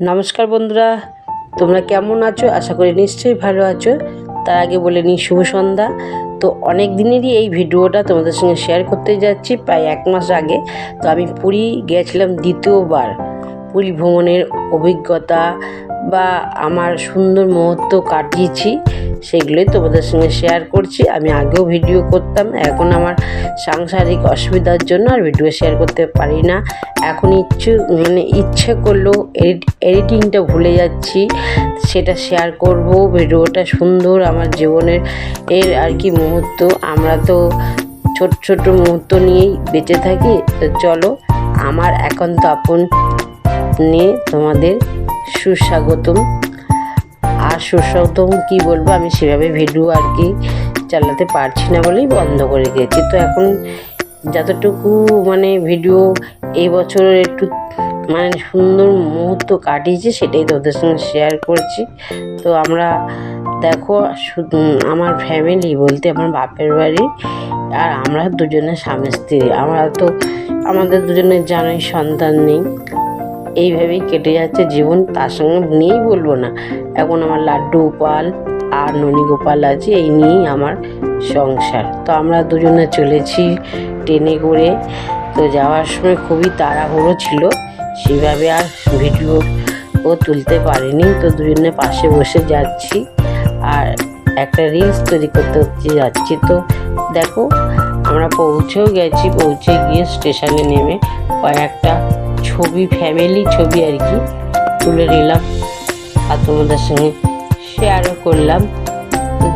নমস্কার বন্ধুরা, তোমরা কেমন আছো? আশা করি নিশ্চয়ই ভালো আছো। তার আগে বলে নিই শুভ সন্ধ্যা। তো অনেক দিনেরই এই ভিডিওটা তোমাদের সঙ্গে শেয়ার করতে যাচ্ছি, প্রায় এক মাস আগে। তো আমি পুরী গিয়েছিলাম দ্বিতীয়বার। পুরী ভ্রমণের অভিজ্ঞতা বা আমার সুন্দর মুহূর্ত কাটিয়েছি, সেগুলোই তোমাদের সঙ্গে শেয়ার করছি। আমি আগেও ভিডিও করতাম, এখন আমার সাংসারিক অসুবিধার জন্য আর ভিডিও শেয়ার করতে পারি না। এখন ইচ্ছে মানে ইচ্ছে করলেও এডিট এডিটিংটা ভুলে যাচ্ছি, সেটা শেয়ার করব। ভিডিওটা সুন্দর, আমার জীবনের এর আর কি মুহূর্ত। আমরা তো ছোট ছোট মুহূর্ত নিয়েই বেঁচে থাকি, তো চলো, আমার একান্ত আপন নিয়ে তোমাদের সুস্বাগতম। আর সুস্বাগতম কি বলব, আমি সেভাবে ভিডিও আর কি চালাতে পারছি না বলেই বন্ধ করে দিয়েছি। তো এখন যতটুকু মানে ভিডিও এই বছর একটু মানে সুন্দর মুহূর্ত কাটিয়েছে, সেটাই তোদের সঙ্গে শেয়ার করছি। তো আমরা দেখো আমার ফ্যামিলি বলতে আমার বাপের বাড়ি আর আমরা দুজনে স্বামী স্ত্রী। আমরা তো, আমাদের দুজনের জানোই সন্তান নেই। এইভাবেই কেটে যাচ্ছে জীবন, তার সঙ্গে নেই বলব না। এখন আমার লাড্ডু গোপাল আর ননী গোপাল আছে, এই নিয়েই আমার সংসার। তো আমরা দুজনে চলেছি ট্রেনে করে। তো যাওয়ার সময় খুবই তাড়াহুড়ো ছিল, সেভাবে আর ভিডিও ও তুলতে পারিনি। তো দুজনে পাশে বসে যাচ্ছি আর একটা রিলস তৈরি করতে করতে যাচ্ছি। তো দেখো, আমরা পৌঁছেও গেছি, পৌঁছে গিয়ে স্টেশনে নেমে কয়েকটা ছবি ফ্যামিলি ছবি আর কি, তুলে নিলাম। আর তোমাদের সঙ্গে শেয়ারও করলাম।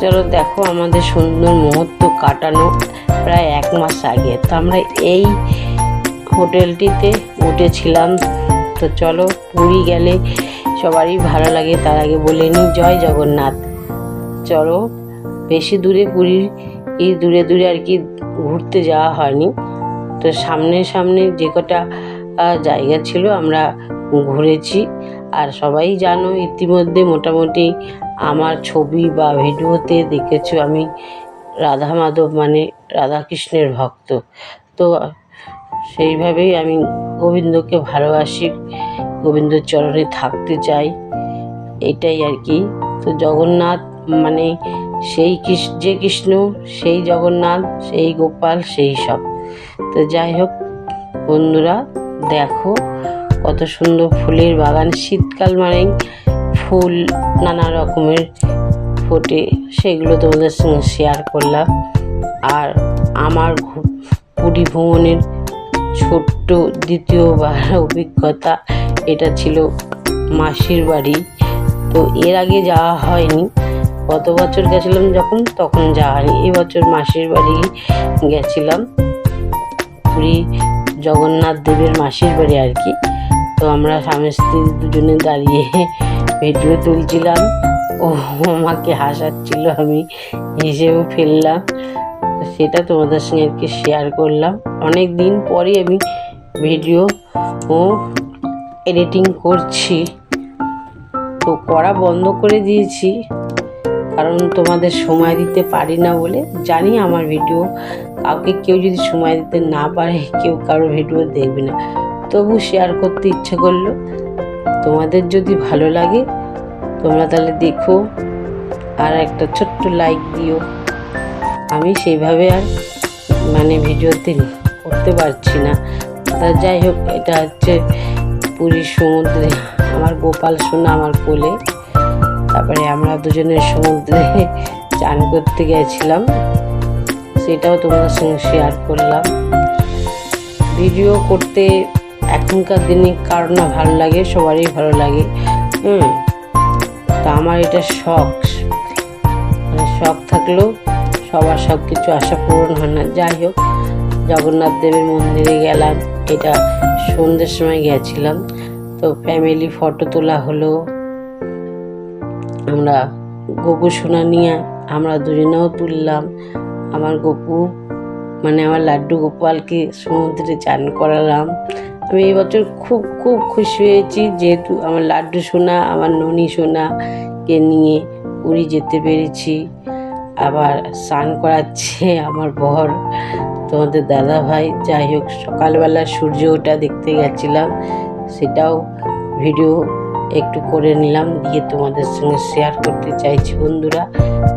চলো দেখো আমাদের সুন্দর মুহূর্ত কাটানো প্রায় এক মাস আগে। তো আমরা এই হোটেলটিতে উঠেছিলাম। তো চলো পুরী গেলে সবারই ভালো লাগে, তার আগে বলে নিই, জয় জগন্নাথ। চলো, বেশি দূরে পুরীর এই দূরে দূরে আর কি ঘুরতে যাওয়া হয়নি। তো সামনে সামনে যে কটা জায়গা ছিল, আমরা ঘুরেছি। আর সবাই জানো, ইতিমধ্যে মোটামুটি আমার ছবি বা ভিডিওতে দেখেছ আমি রাধা মাধব মানে রাধাকৃষ্ণের ভক্ত। তো সেইভাবেই আমি গোবিন্দকে ভালোবাসি গোবিন্দর চরণে থাকতে চাই, এটাই আর কি। তো জগন্নাথ মানে সেই যে কৃষ্ণ, সেই জগন্নাথ, সেই গোপাল, সেই সব। তো যাই হোক, বন্ধুরা দেখো, কত সুন্দর ফুলের বাগান। শীতকাল মানেই ফুল নানা রকমের ফোটে, সেগুলো তোমাদের সঙ্গে শেয়ার করলাম। আর আমার পুরী ভ্রমণের ছোট্ট দ্বিতীয়বার অভিজ্ঞতা, এটা ছিল মাসির বাড়ি। তো এর আগে যাওয়া হয়নি। গত বছর গেছিলাম যখন, তখন যাওয়া হয়নি। এবছর মাসির বাড়ি গেছিলাম। পুরী জগন্নাথ দেবের মাসির বাড়ি আর কি। তো আমরা স্বামী স্ত্রী দুজনে দাঁড়িয়ে ভিডিও তুলছিলাম। ও আমাকে হাসাচ্ছিল, আমি হেসেও ফেললাম। সেটা তোমাদের সঙ্গে আর কি শেয়ার করলাম। অনেক দিন পরে আমি ভিডিও ও এডিটিং করছি। তো করা বন্ধ করে দিয়েছি। কারণ তোমাদের সময় দিতে পারি না বলে জানি আমার ভিডিও কাউকে কেউ যদি সময় দিতে না পারে, কেউ কারও ভিডিও দেখবে না। তবু শেয়ার করতে ইচ্ছে করল। তোমাদের যদি ভালো লাগে, তোমরা তাহলে দেখো আর একটা ছোট্ট লাইক দিও। আমি সেইভাবে আর মানে ভিডিওতে করতে পারছি না। তা যাই হোক, এটা হচ্ছে পুরীর সমুদ্রে। আমার গোপাল সোনা আমার কোলে। তারপরে আমরা দুজনের সমুদ্রে চান করতে গেছিলাম। সেটাও তোমাদের সঙ্গে শেয়ার করলাম। ভিডিও করতে এখনকার দিনে কারও না ভালো লাগে, সবারই ভালো লাগে। হুম, তা আমার এটা শখ। মানে শখ থাকলেও সবার সব কিছু আশা পূরণ হয় না। যাই হোক, জগন্নাথ দেবের মন্দিরে গেলাম। এটা সন্ধ্যের সময় গেছিলাম। তো ফ্যামিলি ফটো তোলা হলো। আমরা গপু সোনা নিয়ে আমরা দুজনেও তুললাম। আমার গপু মানে আমার লাড্ডু গোপালকে সমুদ্রে চান করালাম। আমি এবছর খুব খুব খুশি হয়েছি যেহেতু আমার লাড্ডু সোনা, আমার ননি সোনাকে নিয়ে পুরী যেতে পেরেছি। আবার স্নান করাচ্ছে আমার বর, তোমাদের দাদা ভাই যাই হোক, সকালবেলা সূর্য ওঠা দেখতে গেছিলাম, সেটাও ভিডিও একটু করে নিলাম, দিয়ে তোমাদের সঙ্গে শেয়ার করতে চাইছি বন্ধুরা।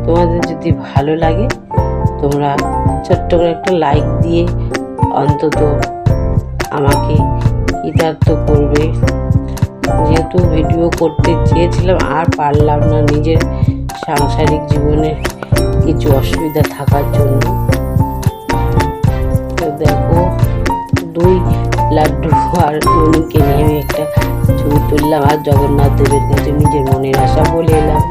তোমাদের যদি ভালো লাগে, তোমরা ছোট্ট করে একটা লাইক দিয়ে অন্তত আমাকে কৃতার্থ করবে। যেহেতু ভিডিও করতে চেয়েছিলাম, আর পারলাম না নিজের সাংসারিক জীবনে কিছু অসুবিধা থাকার জন্য। দেখো, দুই লাড্ডু আর ননুকে তুললাম আর জগন্নাথ দেবের কাছে নিজের মনের আশা বলে এলাম।